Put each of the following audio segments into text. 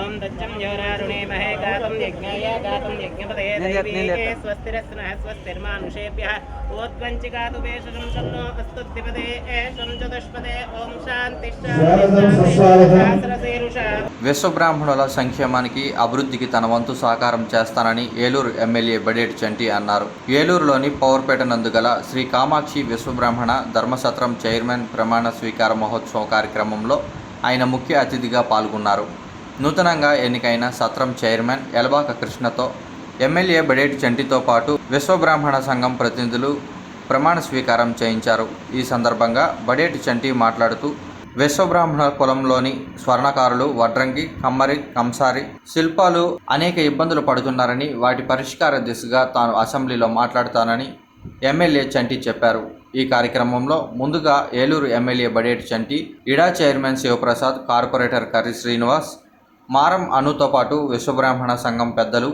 ओम दच्चम योरारुणीमहे गातं यज्ञाय। स्वस्तिर्मानुषेभ्यः। విశ్వబ్రాహ్మణుల సంక్షేమానికి అభివృద్ధికి తన వంతు సహకారం చేస్తానని ఏలూరు ఎమ్మెల్యే బడేటి చంటి అన్నారు. ఏలూరులోని పవర్పేట నందు గల శ్రీ కామాక్షి విశ్వబ్రాహ్మణ ధర్మసత్రం చైర్మన్ ప్రమాణ స్వీకార మహోత్సవ కార్యక్రమంలో ఆయన ముఖ్య అతిథిగా పాల్గొన్నారు. నూతనంగా ఎన్నికైన సత్రం చైర్మన్ ఎలబాక కృష్ణతో ఎమ్మెల్యే బడేటి చంటితో పాటు విశ్వబ్రాహ్మణ సంఘం ప్రతినిధులు ప్రమాణ స్వీకారం చేయించారు. ఈ సందర్భంగా బడేటి చంటి మాట్లాడుతూ విశ్వబ్రాహ్మణ కులంలోని స్వర్ణకారులు వడ్రంగి కమ్మరి కంసారి శిల్పాలు అనేక ఇబ్బందులు పడుతున్నారని వాటి పరిష్కార దిశగా తాను అసెంబ్లీలో మాట్లాడుతానని ఎమ్మెల్యే చంటి చెప్పారు. ఈ కార్యక్రమంలో ముందుగా ఏలూరు ఎమ్మెల్యే బడేటి చంటి ఇడా చైర్మన్ శివప్రసాద్ కార్పొరేటర్ కర్రి శ్రీనివాస్ మారం అనుతో పాటు విశ్వబ్రాహ్మణ సంఘం పెద్దలు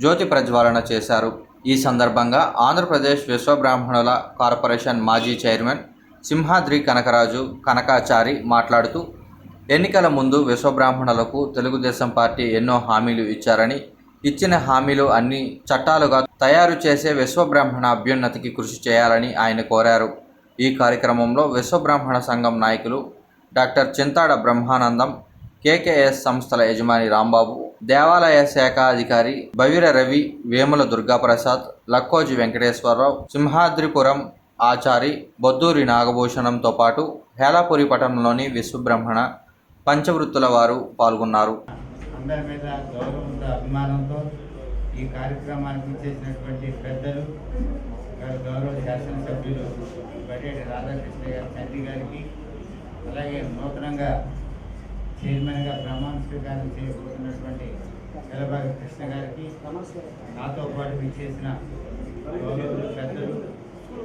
జ్యోతి ప్రజ్వాలన చేశారు. ఈ సందర్భంగా ఆంధ్రప్రదేశ్ విశ్వబ్రాహ్మణుల కార్పొరేషన్ మాజీ చైర్మన్ సింహాద్రి కనకరాజు కనకాచారి మాట్లాడుతూ ఎన్నికల ముందు విశ్వబ్రాహ్మణులకు తెలుగుదేశం పార్టీ ఎన్నో హామీలు ఇచ్చారని ఇచ్చిన హామీలు అన్ని చట్టాలుగా తయారు చేసే విశ్వబ్రాహ్మణ అభ్యున్నతికి కృషి చేయాలని ఆయన కోరారు. ఈ కార్యక్రమంలో విశ్వబ్రాహ్మణ సంఘం నాయకులు డాక్టర్ చింతాడ బ్రహ్మానందం కేకేఎస్ సంస్థల యజమాని రాంబాబు దేవాలయ శాఖ అధికారి బవిర రవి వేముల దుర్గాప్రసాద్ లక్కోజి వెంకటేశ్వరరావు సింహాద్రిపురం ఆచారి బొద్దూరి నాగభూషణంతో పాటు హేలాపురి పట్టణంలోని విశ్వబ్రహ్మణ పంచవృత్తుల వారు పాల్గొన్నారు. అందరి మీద గౌరవంతో అభిమానంతో ఈ కార్యక్రమానికి చేసినటువంటి పెద్దలు గౌరవ శాసనసభ్యులు బడేటి రాధాకృష్ణ గారి తండ్రి గారికి అలాగే నూతనంగా చైర్మన్గా ప్రమాణ స్వీకారం చేయబోతున్నటువంటి ఎలబాగి కృష్ణ గారికి నాతో పాటు విచ్చేసిన గౌరవులు పెద్దలు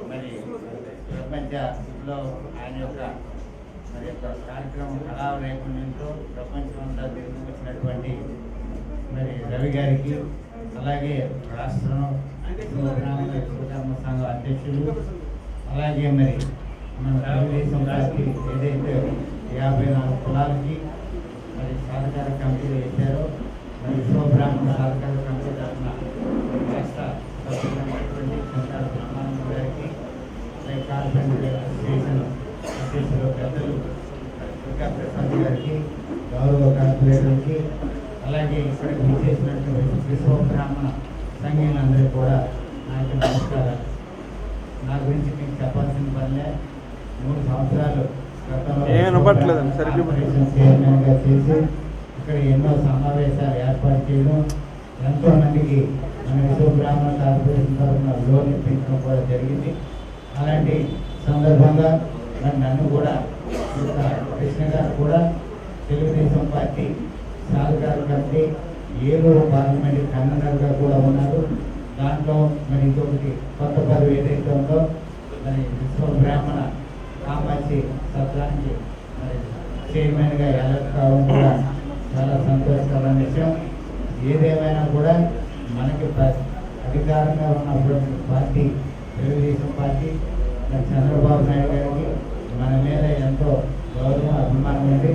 మరి ప్రపంచంలో ఆయన యొక్క మరి యొక్క కార్యక్రమం కళా నైపుణ్యంతో ప్రపంచం అంతా తిరిగి వచ్చినటువంటి మరి రవి గారికి అలాగే రాష్ట్రం గ్రామ సంఘం అధ్యక్షులు అలాగే మరి మన తెలుగుదేశం పార్టీ ఏదైతే యాభై నాలుగు కులాలకి సహకార కమిటీలు వేశారో మరి విశ్వబ్రాహ్మణ సహకార కమిటీ తరఫున రాష్ట్ర సభ్యులైనటువంటి శంకర బ్రహ్మానంద గారికి అలాగే అసోసియేషన్ అధ్యక్షులు పెద్దలు దుర్గా ప్రసాద్ గారికి గౌరవ కార్పొరేటర్కి అలాగే ఇక్కడికి విచ్చేసినటువంటి విశ్వబ్రాహ్మణ సంఘీయులందరికీ కూడా నా యొక్క నమస్కారాలు. నా గురించి మీకు చెప్పాల్సిన పనిలే మూడు సంవత్సరాలు వినపట్లేదండి, సరిగ్గా చైర్మన్గా చేసి ఇక్కడ ఎన్నో సమావేశాలు ఏర్పాటు చేయడం ఎంతో మందికి మన విశ్వబ్రాహ్మణ కార్పొరేషన్ తరఫున లోన్ ఇప్పించడం కూడా జరిగింది. అలాంటి సందర్భంగా మరి నన్ను కూడా కృష్ణ గారు కూడా తెలుగుదేశం పార్టీ సాధికార కమిటీ ఏలూరు పార్లమెంట్ కన్వీనర్గా కూడా ఉన్నారు. దాంట్లో మరి ఇంకొకటి కొత్త పదవి ఏదైతే ఉందో మరి విశ్వ బ్రాహ్మణ కామాక్షి సత్రానికి మరి చైర్మన్గా ఎలక్ట్ కావడం కూడా చాలా సంతోషకరమైన విషయం. ఏదేమైనా కూడా మనకి ప్ర- అధికారంగా ఉన్నప్పుడు పార్టీ తెలుగుదేశం పార్టీ చంద్రబాబు నాయుడు గారికి మన మీద ఎంతో గౌరవం అభిమానం ఉంది.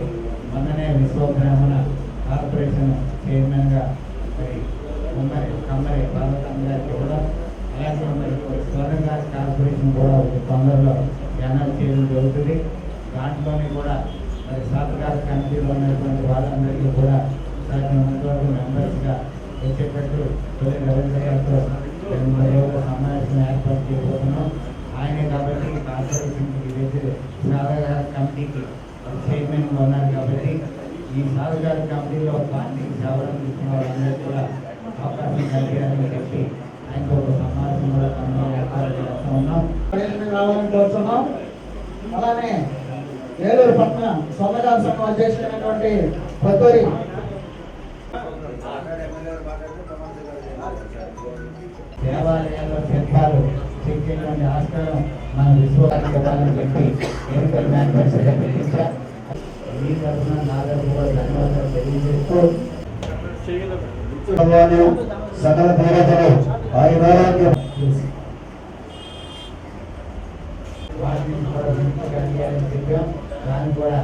మొన్ననే విశ్వబ్రాహ్మణ కార్పొరేషన్ చైర్మన్గా మరి ఉమ్మరి కమ్మరి పార్వతమ్మ గారికి కూడా అలాగే మరి స్వర్ణ కార్పొరేషన్ కూడా తొందరలో అనౌన్స్ చేయడం జరుగుతుంది. కూడా మరి సహకార కమిటీలో ఉన్నటువంటి వాళ్ళందరికీ కూడా సాధ్యమైనంతవరకు మెంబర్స్గా వచ్చేటట్టు తొలి రవీంద్ర గారితో సమావేశం ఏర్పాటు చేయబోతున్నాం. ఆయనే కాబట్టి కార్పొరేషన్కి ఇదైతే సాధారణ కమిటీకి చైర్మన్గా ఉన్నారు కాబట్టి ఈ సాధారణ కమిటీలో పార్టీకి సేవలు వాళ్ళందరికీ కూడా అవకాశం కలిగారని చెప్పి ఆయనతో సమావేశం కూడా కమిటీ ఏర్పాటు చేస్తూ ఉన్నాం రావాలని కోరుతున్నాం అలానే ఏలూరు పట్టణ సొంతకాల సంఘం అధ్యక్షుడైనటువంటి పొద్దూరి దేవాలయాల్లో శిల్పాలు తీర్చేటువంటి ఆస్కారం మన విశ్వాసానికి ఇవ్వాలని చెప్పి ఎన్నికల తరఫున నా తరఫున ధన్యవాదాలు తెలియజేస్తూ. సకల దేవతలు ఆయురారోగ్యం కూడా దాన్ని కూడా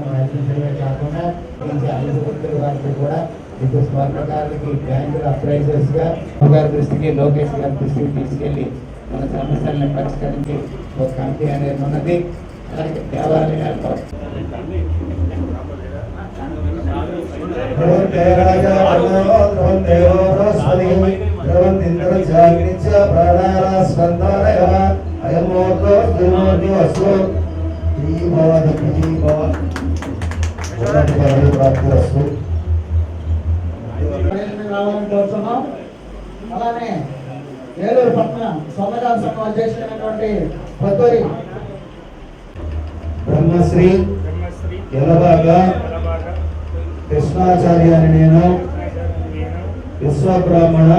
మనకి కాకుండా ఇంకా వారికి కూడా ఇప్పుడు స్వర్ణకారులకి బ్యాంకుల అప్రైజర్స్ గారి దృష్టికి లోకేష్ గారి దృష్టికి తీసుకెళ్ళి మన సమస్యలను పరిష్కరించి ఒక కమిటీ అనేది ఉన్నది అలాగే దేవాలయాల్లో ప్రయోజనం రావాలని కోరుతున్నాం అలానే ఏలూరు పట్టణ స్వర్ణకార సంఘం అధ్యక్షుడైనటువంటి పొత్తూరి బ్రహ్మశ్రీ ఎలబాగ కృష్ణాచార్య అని నేను విశ్వబ్రాహ్మణ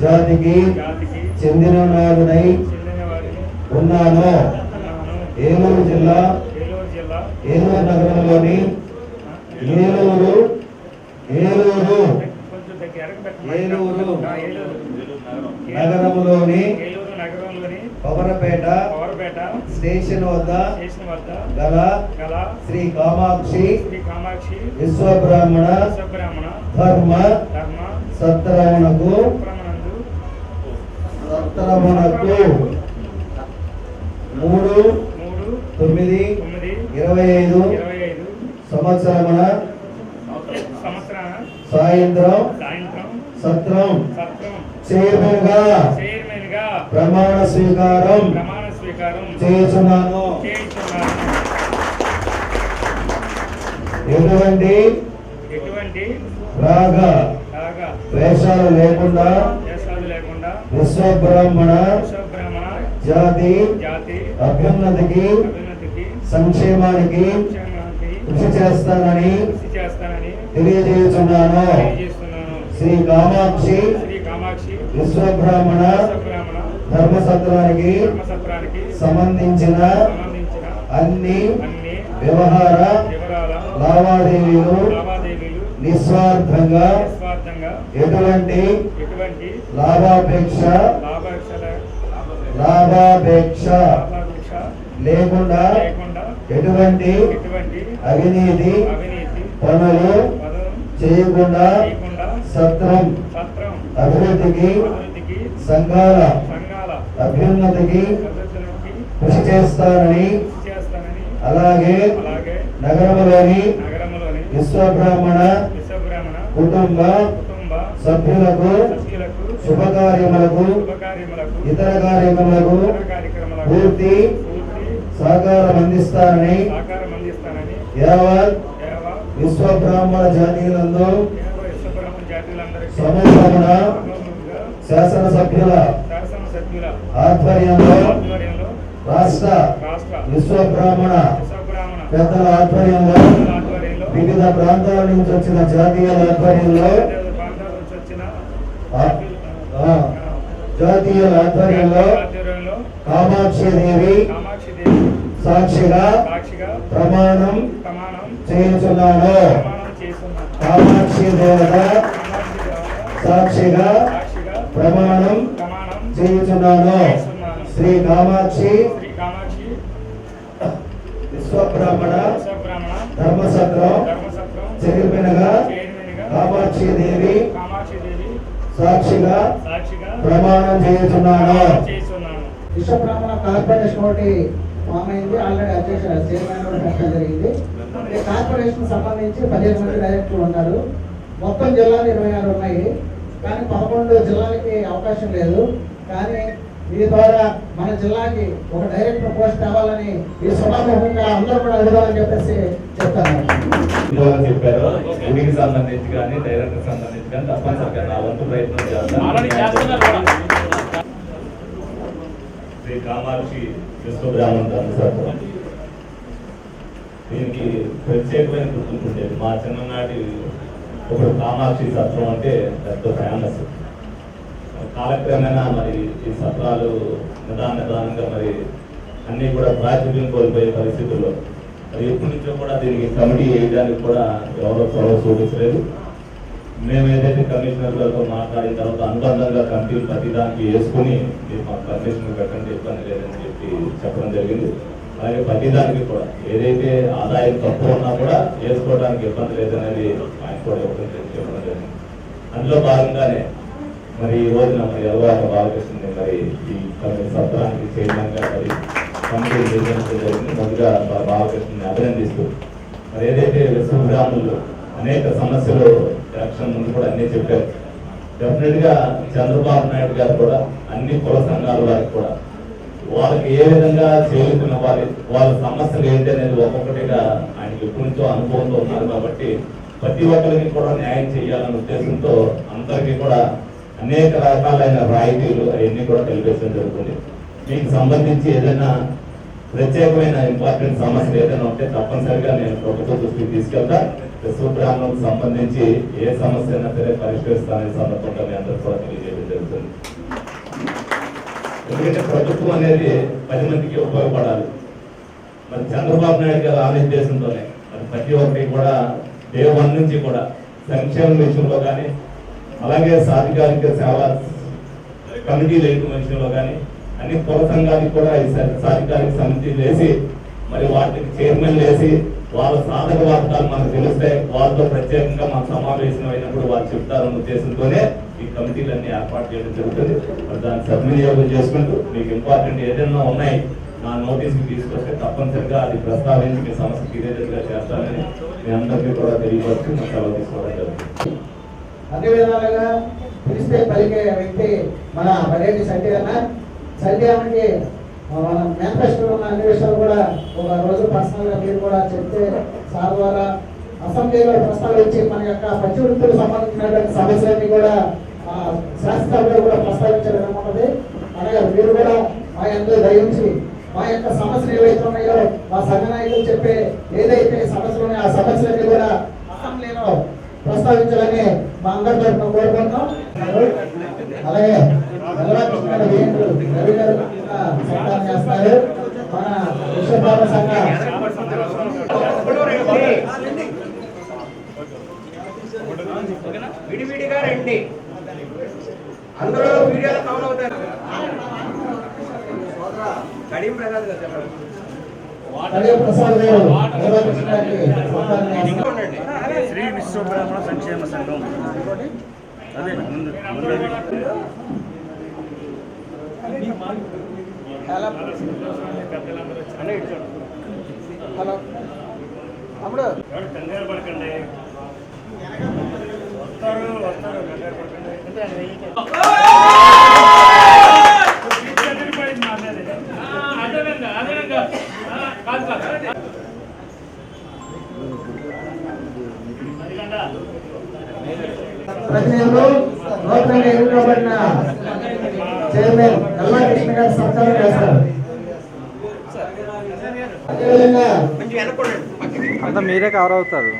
జాతికి జాతికి చెందిన నాడునై చెందిన వాడిని ఉన్నాను ఏలూరు జిల్లా ఏలూరు నగరంలోని ఏలూరు ఏలూరు ఏలూరు. నగరంలోని పవర్పేట స్టేషన్ వద్ద స్టేషన్ వద్ద గల గల శ్రీ కామాక్షి శ్రీ కామాక్షి విశ్వబ్రాహ్మణ విశ్వబ్రాహ్మణ ధర్మ ధర్మ సత్రమునకు సత్రమునకు మూడు మూడు తొమ్మిది ఇరవై ఐదు సంవత్సరమున సాయంత్రం సాయంత్రం సత్రం చైర్మన్గా ప్రమాణ స్వీకారం ప్రమాణ స్వీకారం చేస్తున్నాను ఎటువంటి ఎటువంటి రాగ వేషాలు లేకుండా విశ్వబ్రాహ్మణ జాతి జాతి అభ్యున్నతికి సంక్షేమానికి కృషి చేస్తానని కృషి చేస్తానని తెలియజేస్తున్నాను. శ్రీ కామాక్షి విశ్వబ్రాహ్మణ ధర్మసత్రానికి సంబంధించిన అన్ని వ్యవహార లావాదేవీలు నిస్వార్థంగా ఎటువంటి లాభాపేక్ష లాభాపేక్ష లేకుండా ఎటువంటి అవినీతి పనులు చేయకుండా సత్రం అభివృద్ధికి సంఘాల అభ్యున్నతికి కృషి చేస్తానని అలాగే నగరంలోని విశ్వబ్రాహ్మణ కుటుంబ సభ్యులకు శుభకార్యములకు ఇతర కార్యక్రమాలకు పూర్తి సహకారం అందిస్తానని యావత్ విశ్వబ్రాహ్మణ జాతీయులందు సమూహమున శాసనసభ్యుల శాసన సభ్యుల ఆధ్వర్యంలో రాష్ట్ర విశ్వబ్రాహ్మణ విశ్వబ్రాహ్మణ పెద్దల ఆధ్వర్యంలో వివిధ ప్రాంతాల నుంచి వచ్చిన జాతీయుల ఆధ్వర్యంలో జాతీయుల ఆధ్వర్యంలో ఆధ్వర్యంలో కామాక్షి దేవి కామాక్షి దేవి సాక్షిగా ప్రమాణం చేయుచున్నాను. కామాక్షి దేవత సాక్షిగా ప్రమాణం చేయుచున్నాను శ్రీ కామాక్షి. శ్రీ కామాక్షి. విశ్వబ్రాహ్మణ. ధర్మసత్రం. చైర్మన్గా కామాక్షి దేవి సాక్షిగా ప్రమాణం చేస్తున్నాను విశ్వబ్రాహ్మణ కార్పొరేషన్ ఒకటి ఫామ్ అయింది. ఆల్రెడీ అధ్యక్ష చైర్మన్ కూడా పెట్టడం జరిగింది. కార్పొరేషన్ సంబంధించి పదిహేను మంది డైరెక్టర్లు ఉన్నారు. మొత్తం జిల్లాలు ఇరవై ఆరు ఉన్నాయి. కానీ పదకొండు జిల్లాలకి అవకాశం లేదు. కానీ మీ ద్వారా మన జిల్లాకి ఒక డైరెక్టర్ పోస్ట్ కావాలని ఈ సభాముఖంగా అందరూ కూడా అడుగుదామని చెప్పేసి చెప్తాను. ఇందులో చెప్పారు గుడికి సంబంధించి కానీ డైరెక్టర్ సంబంధించి కానీ తప్పనిసరిగా నా వంతు ప్రయత్నం చేస్తాను. శ్రీ కామాక్షి విశ్వబ్రాహ్మణ దీనికి ప్రత్యేకమైన గుర్తింపు ఉండేది మా చిన్ననాటి ఇప్పుడు కామాక్షి సత్రం అంటే పెద్ద ఫేమస్ కాలక్రమేణా మరి ఈ సత్రాలు నిదాన నిదానంగా మరి అన్నీ కూడా ప్రాచుర్యం కోల్పోయే పరిస్థితుల్లో మరి ఎప్పటి నుంచో కూడా దీనికి కమిటీ వేయడానికి కూడా ఎవరో చొరవ చూపించలేదు మేము ఏదైతే కమిషనర్లతో మాట్లాడిన తర్వాత అనుబంధంగా కమిటీలు ప్రతి దానికి వేసుకుని మీరు మాకు పర్మిషన్ పెట్టండి ఇబ్బంది లేదని చెప్పి చెప్పడం జరిగింది. అలాగే ప్రతి దానికి కూడా ఏదైతే ఆదాయం తక్కువ ఉన్నా కూడా వేసుకోవడానికి ఇబ్బంది లేదనేది ఆయన కూడా ఇవ్వడం చెప్పడం జరిగింది. అందులో భాగంగానే మరి ఈ రోజున మరి ఎలవాక బాలకృష్ణ మరి ఈ సత్రానికి చైర్మన్గా మరి కమిటీ నిర్వహించడం జరిగింది. ముందుగా బాలకృష్ణని అభినందిస్తూ. మరి ఏదైతే విశ్వవిద్యాలయంలో అనేక సమస్యలు ఎలక్షన్ ముందు కూడా అన్ని చెప్పారు. డెఫినెట్గా చంద్రబాబు నాయుడు గారు కూడా అన్ని కుల సంఘాల వారికి కూడా వాళ్ళకి ఏ విధంగా చేరుకున్న వారి వాళ్ళ సమస్యలు ఏంటి అనేది ఒక్కొక్కటిగా ఆయనకి ఎప్పటి నుంచో అనుభవంతో ఉన్నారు కాబట్టి ప్రతి ఒక్కరికి కూడా న్యాయం చేయాలనే ఉద్దేశంతో అందరికీ కూడా అనేక రకాలైన రాయితీలు అవన్నీ కూడా కల్పించడం జరుగుతుంది. మీకు సంబంధించి ఏదైనా ప్రత్యేకమైన ఇంపార్టెంట్ సమస్యలు ఏదైనా ఉంటే తప్పనిసరిగా నేను ప్రభుత్వ దృష్టికి తీసుకెళ్తా. విశ్వబ్రాహ్మణకు సంబంధించి ఏ సమస్య అయినా సరే పరిష్కరిస్తానని సందర్భంగా మీ అందరూ కూడా తెలియజేయడం జరుగుతుంది. ఎందుకంటే ప్రభుత్వం అనేది పది మందికి ఉపయోగపడాలి. మరి చంద్రబాబు నాయుడు గారు ఆలోచించేసింతోనే మరి ప్రతి ఒక్కరికి కూడా డే వన్ నుంచి కూడా సంక్షేమ విషయంలో కానీ అలాగే సాధికారిక సేవా కమిటీ లేని విషయంలో కానీ అన్ని కుల సంఘానికి కూడా ఈ సాధికారిక సమితి వేసి మరి వాటికి చైర్మన్ వేసి వాళ్ళ సాధక వార్తలు మనకు తెలుస్తాయి వాళ్ళతో ప్రత్యేకంగా మన సమావేశం అయినప్పుడు వాళ్ళు చెప్తారన్న ఉద్దేశంతోనే ఈ కమిటీలన్నీ ఏర్పాటు చేయడం జరుగుతుంది. మరి దాన్ని సద్వినియోగం చేసుకుంటూ మీకు ఇంపార్టెంట్ ఏదైనా ఉన్నాయి నా నోటీస్కి తీసుకొస్తే తప్పనిసరిగా అది ప్రస్తావించి మీ సమస్య తీరేటట్టుగా చేస్తానని మీ అందరికీ కూడా తెలియవచ్చు నా సెలవు తీసుకోవడం జరుగుతుంది. అన్ని విధాలుగా పిలిస్తే పలికే వ్యక్తి మన పర్యటి సంటి అన్న. సంటి అన్నకి మన మేనిఫెస్టో ఉన్న అన్ని విషయాలు కూడా ఒక రోజు పర్సనల్గా మీరు కూడా చెప్తే సార్ ద్వారా అసెంబ్లీలో ప్రస్తావించి మన యొక్క పచ్చి సంబంధించినటువంటి సమస్యలన్నీ కూడా ఆ, శాసనసభలో కూడా ప్రస్తావించడం ఉన్నది. అలాగే మీరు కూడా మా ఎంతో దయించి మా యొక్క సమస్యలు ఏవైతే ఉన్నాయో మా సంఘ నాయకులు చెప్పే ఏదైతే సమస్యలు ఉన్నాయో ఆ సమస్యలన్నీ కూడా ప్రస్తావించాలని మా అందరి తరఫున కోరుకుంటున్నాం. అలాగే రవి గారు సత్కారం చేస్తారు మన సంఘ. విడివిడిగా రండి. అందరూ వీడియోలో కవర్ అవుతారు. కడియం ప్రసాద్ గారు శ్రీ విశ్వబ్రాహ్మణ సంక్షేమ సంఘం. అదే ముందు ముందు. హలో. హలో. అప్పుడు కంగారు పడకండి. వస్తారు వస్తారు కంగారు పడకండి. కవర్ అవుతారు.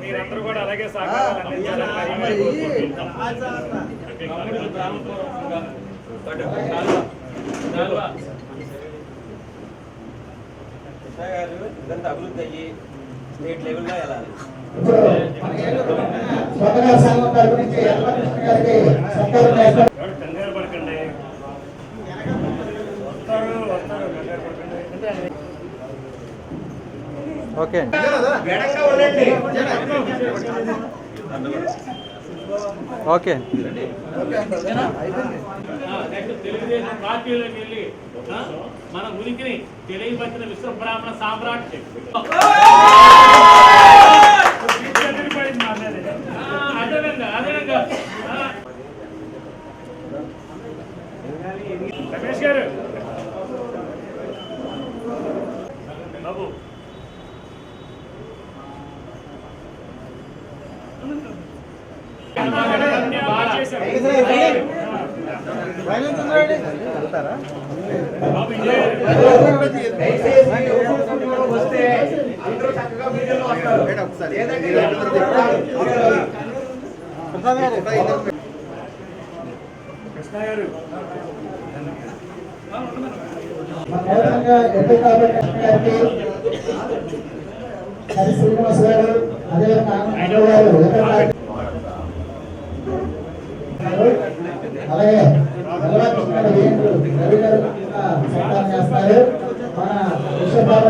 మీరందరూ కూడా అలాగే? ఇదంతా అభివృద్ధి అయ్యి స్టేట్ లెవెల్లో వెళ్ళాలి. ఇప్పుడు స్వతగా సంఘం తరపు గారికి సత్కారం చేస్తారు ఓకే అండి. ఓకే తెలుగుదేశం పార్టీలోకి వెళ్ళి మన ఉనికిని తెలియపరిచిన విశ్వ బ్రాహ్మణ సామ్రాట్ చదిరిపోయింది మా మీద. ఆ, అదేనండి అదేనండి ఆ. రమేష్ గారు బాబు బాగా చేశారు దయచేసి వస్తే అందరూ చక్కగా వస్తారు శ్రీనివాస్ గారు అదే గారు అలాగే రవి గారు చేస్తారు మన విశ్వభావ